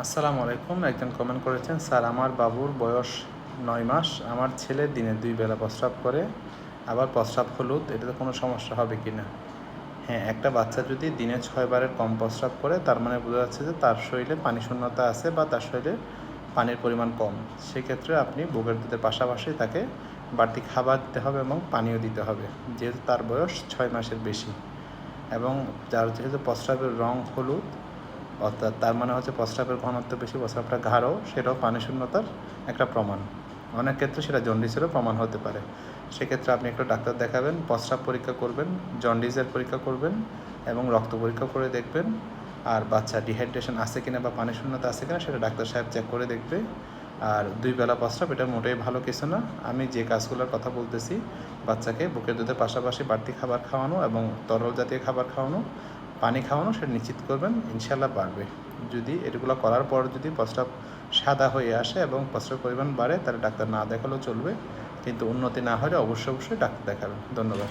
আসসালামু আলাইকুম। একজন কমেন্ট করেছেন, স্যার, আমার বাবুর বয়স নয় মাস, আমার ছেলে দিনে দুই বেলা প্রস্রাব করে, আবার প্রস্রাব হলুদ এটাতে কোনো সমস্যা হবে কি না? হ্যাঁ একটা বাচ্চা যদি দিনে ছয় বারের কম প্রস্রাব করে, তার মানে বোঝা যাচ্ছে যে তার শরীরে পানি শূন্যতা আছে বা তার শরীরে পানির পরিমাণ কম। সেক্ষেত্রে আপনি বুকের দুধের পাশাপাশি তাকে বাড়তি খাবার দিতে হবে এবং পানিও দিতে হবে, যেহেতু তার বয়স ছয় মাসের বেশি। এবং যার যেহেতু প্রস্রাবের রং হলুদ অর্থাৎ তার মানে হচ্ছে প্রস্রাবের ঘনত্ব বেশি, প্রস্রাবটা গাঢ়, সেটাও পানি শূন্যতার একটা প্রমাণ। অনেক ক্ষেত্রে সেটা জন্ডিসেরও প্রমাণ হতে পারে। সেক্ষেত্রে আপনি একটু ডাক্তার দেখাবেন, প্রস্রাব পরীক্ষা করবেন, জন্ডিসের পরীক্ষা করবেন এবং রক্ত পরীক্ষা করে দেখবেন। আর বাচ্চা ডিহাইড্রেশন আছে কিনা বা পানি শূন্যতা আছে কিনা সেটা ডাক্তার সাহেব চেক করে দেখবে। আর দুই বেলা প্রস্রাব, এটা মোটেই ভালো কিছু না। আমি যে কাজগুলোর কথা বলতেছি, বাচ্চাকে বুকের দুধের পাশাপাশি বাড়তি খাবার খাওয়ানো এবং তরল জাতীয় খাবার খাওয়ানো পানি খাওয়ানো সেটা নিশ্চিত করবেন ইনশাল্লাহ পারবে যদি এগুলো করার পর যদি প্রস্রাব সাদা হয়ে আসে এবং প্রস্রাব পরিমাণ বাড়ে, তাহলে ডাক্তার না দেখালেও চলবে, কিন্তু উন্নতি না হলে অবশ্যই অবশ্যই ডাক্তার দেখাবেন। ধন্যবাদ।